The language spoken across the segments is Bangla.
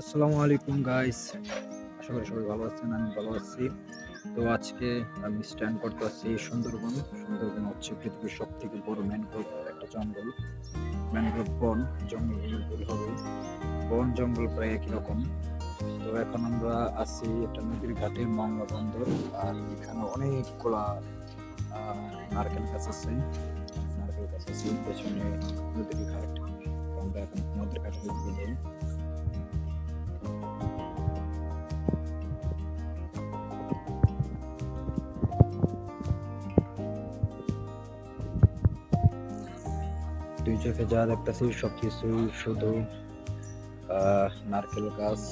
আসসালামু আলাইকুম গাইস আশা করি সবাই ভালো আছেন, আমি ভালো আছি। তো আজকে আমি স্ট্যান্ড করতে আছি সুন্দরবন। সুন্দরবন হচ্ছে পৃথিবীর সব থেকে বড় ম্যানগ্রোভ একটা জঙ্গল। ম্যানগ্রোভ বন, জঙ্গল হবে। বন, জঙ্গল প্রায় একই রকম। তো এখন আমরা আছি একটা নদীর ঘাটে মংলা বন্দর, আর এখানে অনেকগুলা নারকেল গাছ আছে। নারকেল গাছ আছে পেছনে নদীর ঘাট। আমরা এখন নদীর ঘাটে দিকে যাই। দুই চোখে যা দেখতেছি সবকিছু শুধু আহ, নারকেল গাছ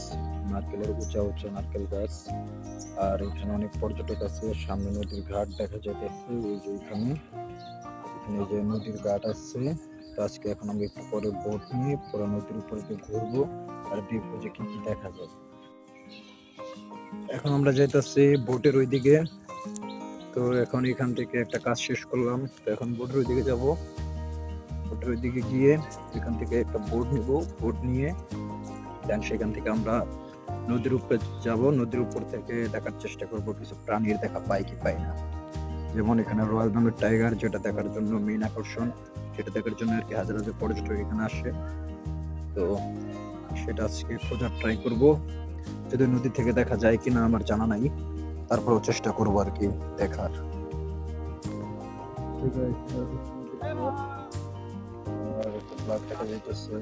নারকেলের উঁচা উঁচা নারকেল গাছ। আর এখানে অনেক পর্যটক আছে সামনে নদীর ঘাট দেখা যাইতেছে ওই যে এখানে। এখানে যে নদীর ঘাট আছে তো আজকে এখন আমরা একটু পরে বোট নিয়ে পুরো নদীর উপরে ঘুরবো আর দেখব যে কি কি দেখা যায়। এখন আমরা যাইতেছি বোটের ওইদিকে। তো এখন এখান থেকে একটা কাজ শেষ করলাম তো এখন বোটের ওইদিকে যাব। বোটের ওইদিকে গিয়ে এখান থেকে একটা বোট নিব। বোট নিয়ে দেন সেখান থেকে আমরা নদীর উপরে যাব। নদীর উপর থেকে দেখার চেষ্টা করব কিছু প্রাণীর দেখা পাই কি পাই না। যেমন এখানে রয়্যাল বেঙ্গল টাইগার যেটা দেখার জন্য মেইন আকর্ষণ। সেটা দেখার জন্য আর কি হাজার হাজার পর্যটক এখানে আসে। তো সেটা আজকে খোঁজার ট্রাই করব। যদি নদী থেকে দেখা যায় কিনা আমার জানা নাই, তারপরেও চেষ্টা করব আর কি দেখার। আর একটা ব্লাড দেখা যাইতেছে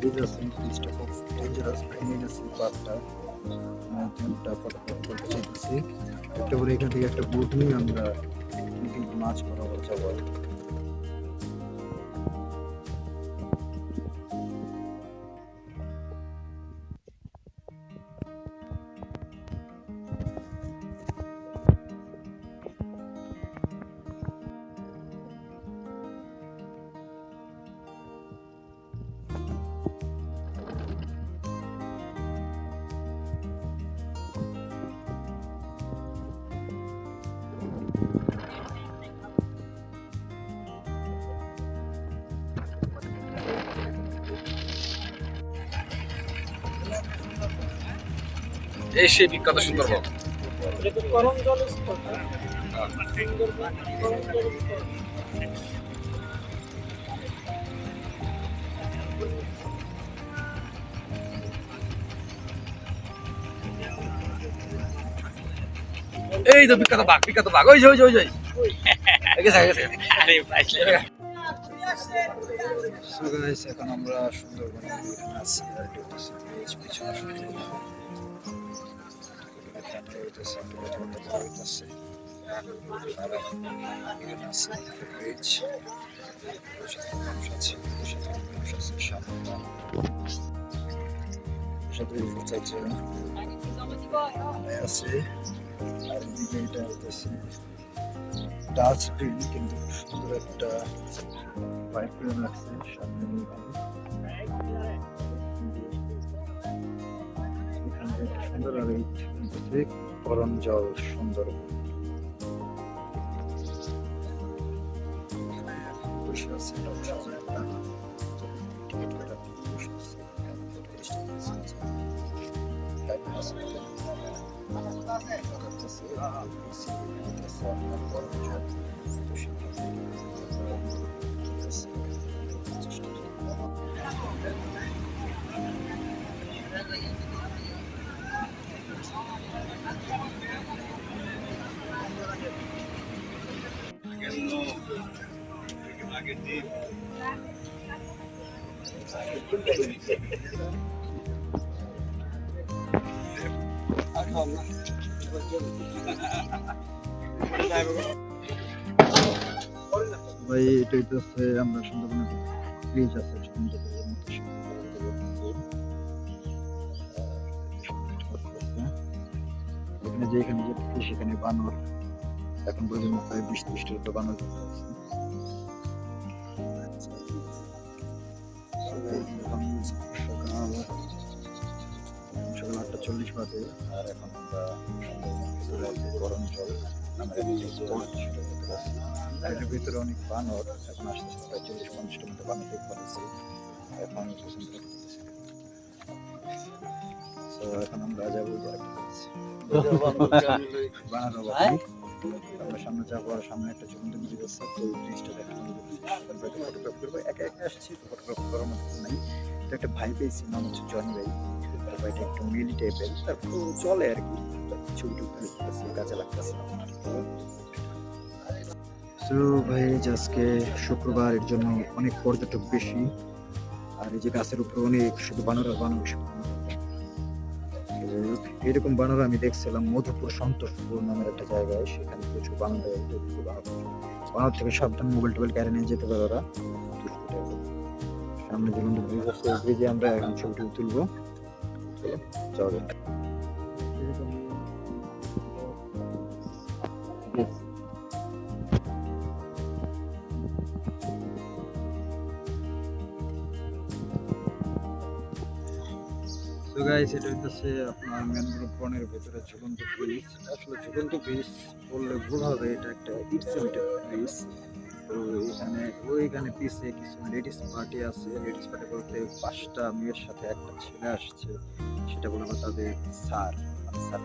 ডেঞ্জারাস জিনিসটা খুব ডেঞ্জারাস ভেঙে গেছে পাতটা নতুনটা ফটোফট করতে চাইতেছি। একটা করে এখান থেকে একটা বোট নিয়ে আমরা মাছ বরাবর যাব। আর এই সেই বিখ্যাত সুন্দরবন। এই তো বিখ্যাত বাঘ বিখ্যাত বাঘ। ওই যে ওই যে ওই যে। এখন আমরা সুন্দরবনে আছি। আর পিছনে। সুন্দরবন। এখানে হইতেছে একটা কথা বলতে বলা হইতেছে। আর এখানে আছে একটা beach, ওর সাথে মানুষ আছে, ওর সাথে মানুষ আছে, সামনে ওর সাথে হচ্ছে যে আমরা আছি। আর এদিকে এটা হইতেছে ডাস্টবিন কিন্তু সুন্দর একটা হোয়াইট করে রাখছে সামনে এখান থেকে সুন্দর আর এই হচ্ছে গরম জল সুন্দর এখানে বসে আছে একটা বসে গরম জল তো ভাই হইতেছে আমরা সুন্দরবনে ব্রিজ আছে সুন্দরবনের মতো এখানে যে যে সেখানে বানর। এখন পর্যন্ত প্রায় বিশ ত্রিশটার বানর দেখতে বাজে আর এখন আমরা গরম জল spot, সেটার ভিতরে আছি। আর এটার ভিতরে অনেক বানর এখন আস্তে আস্তে প্রায় চল্লিশ পঞ্চাশটার মতো বানর দেখতে পাচ্ছি এখন তো এখন আমরা যাব যে একটা কাছে। আমরা সামনে যাব আর সামনে একটা ঝুলন্ত ব্রিজ আছে তো ব্রিজটা দেখানো ফটোগ্রাফ করব। একা একা আসছি তো ফটোগ্রাফ করার মতো কেউ তো একটা ভাই পেয়েছি নাম হচ্ছে জনি ভাই। ভাইটা একটু মিলি টাইপের তারপর চলে আর কি। ছবি তুলতেছে কাজে লাগতেছে তো ভাই আজকে শুক্রবার, এর জন্য অনেক পর্যটক বেশি। আর এই যে গাছের উপরে অনেক শুধু বানর আর বানর এরকম বানর আমি দেখছিলাম, মধুপুর সন্তোষপুর নামের একটা জায়গায়। সেখানে প্রচুর বানর বানর। থেকে সাবধান মোবাইল টোবাইল ক্যারে নিয়ে যেতে পারে ওরা। সামনে ঝুলন্ত ব্রিজ আছে ব্রিজে আমরা এখন ছবি টবি তুলবো। চলো, তো গাইস এটা হচ্ছে আপনার ম্যানগ্রোভ বনের ভেতরে ঝুলন্ত ব্রিজ আসলে ঝুলন্ত ব্রিজ বললে ভুল হবে এটা একটা ইটসেমিটেড ব্রিজ তো এখানে ওইখানে পিছে কিছু লেডিস পার্টি আছে। লেডিস পার্টি বলতে পাঁচটা মেয়ের সাথে একটা ছেলে আসছে, সেটা বলে তাদের স্যার। স্যার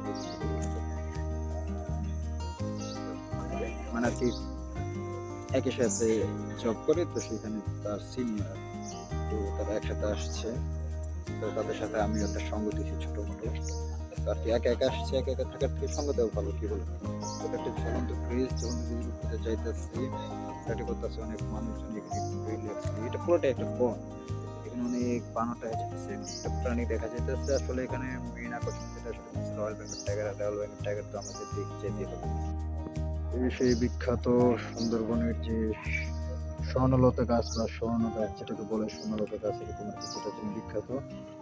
মানে আর কি, একই সাথে জব করে, তো সেখানে তার সিনিয়র তো তারা একসাথে আসছে। তো তাদের সাথে আমি একটা সঙ্গ দিয়েছি ছোট তো আর কি একা একা আসছে, একা একা থাকার থেকে সঙ্গ দেওয়া ভালো, কি বলব একটা ঝুলন্ত ব্রিজ ঝুলন্ত উপরে যাইতেছি এটা করতেছে, অনেক মানুষজন এখানে এটা পুরোটাই একটা বন। এখানে অনেক বানর যাচ্ছে একটা প্রাণী দেখা যাইতেছে। আসলে এখানে মেইন আকর্ষণ যেটা আসলে রয়্যাল বেঙ্গল টাইগার আর রয়্যাল বেঙ্গল টাইগার তো আমাদের হবে। এই সেই বিখ্যাত সুন্দরবনের যে স্বর্ণলতা গাছ বা স্বর্ণ গাছ, যেটাকে বলে স্বর্ণলতা গাছ, এরকম আর যেটার জন্য বিখ্যাত।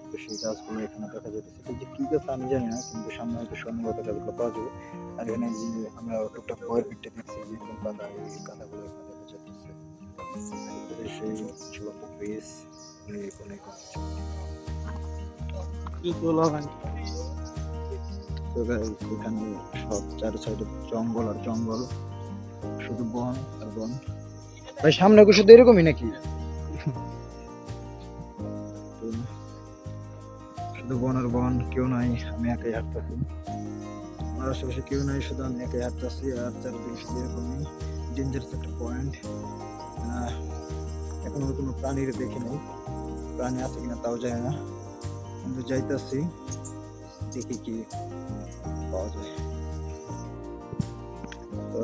তো সেই গাছগুলো এখানে দেখা যাচ্ছে তো যে কি গাছ আমি জানি না, কিন্তু সামনে হয়তো স্বর্ণলতা গাছগুলো পাওয়া যাবে। আর এখানে যে আমরা টুকটাক বয়ের পিঠে দেখছি, যে এরকম গাঁদা এই গাঁদাগুলো এখানে সব চারো সাইডে জঙ্গল আর জঙ্গল শুধু বন আর বন ভাই সামনে শুধু এরকমই নাকি শুধু বন আর বন কেউ নাই আমি একাই হাঁটতেছি আমার আশেপাশে কেউ নাই শুধু আমি একাই হাঁটতেছি আর চারিদিকে শুধু এরকমই ডেঞ্জারাস একটা পয়েন্ট এখনও কোনো প্রাণীর দেখি নাই। প্রাণী আছে কিনা তাও যায় না। কিন্তু যাইতাছি, দেখি কি পাওয়া যায়।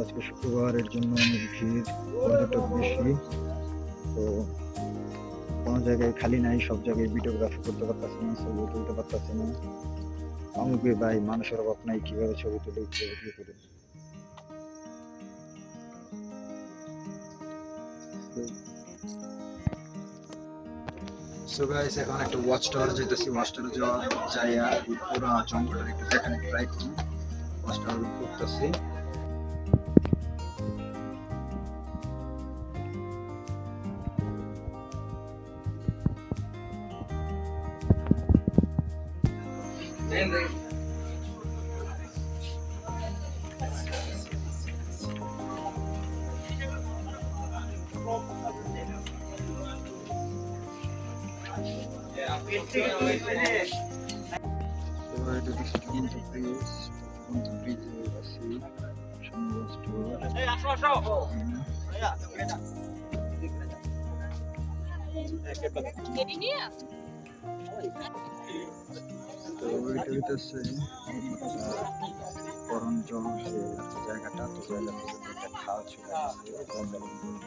আজকে শুক্রবারের জন্য অনেক ভিড় পর্যটক বেশি? তো কোনো জায়গায় খালি নাই, সব জায়গায় ভিডিওগ্রাফি করতে পারতেছি না, ছবি তুলতে পারতেছি না। আমাকে ভাই মানুষের অভাব নাই, কীভাবে ছবি তুলে কীভাবে কি সো গাইস এখন একটা ওয়াচ টাওয়ার যেতেছি ওয়াচ টাওয়ার যাওয়া যাই আর পুরো জঙ্গলটা একটু দেখানো ট্রাই করি ওয়াচ টাওয়ার করতেছি তো এটা হচ্ছে ঝুলন্ত ব্রিজ ঝুলন্ত ব্রিজে আছি সামনে ওয়াচ টাওয়ার তো এটা হইতেছে করণ জল জায়গাটা তো চলে আসছে জঙ্গল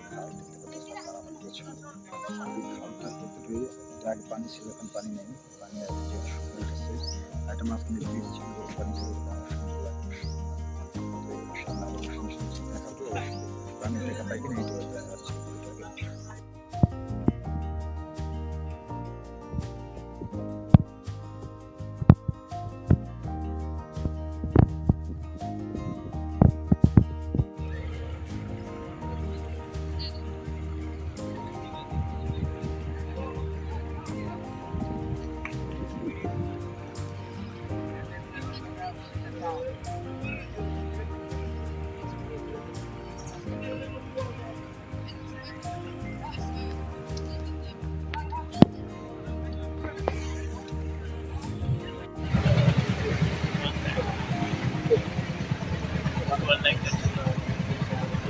খাল দেখতে পাচ্ছি এটা আগে পানি ছিল, এখন পানি নেই। পানি আর যে শুকিয়ে গেছে একটা একটা কিন্তু ব্রিজ ছিল পানি ছিল পানি দেখা পাই কিনা এটা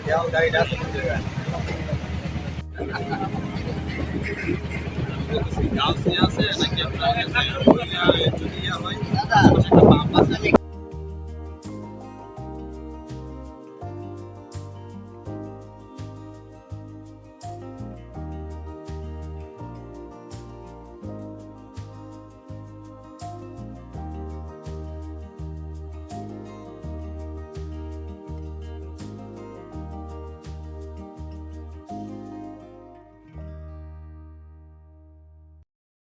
Yeah, I'll die, that's what I'm doing. Yeah, I'll die, that's what I'll I'll.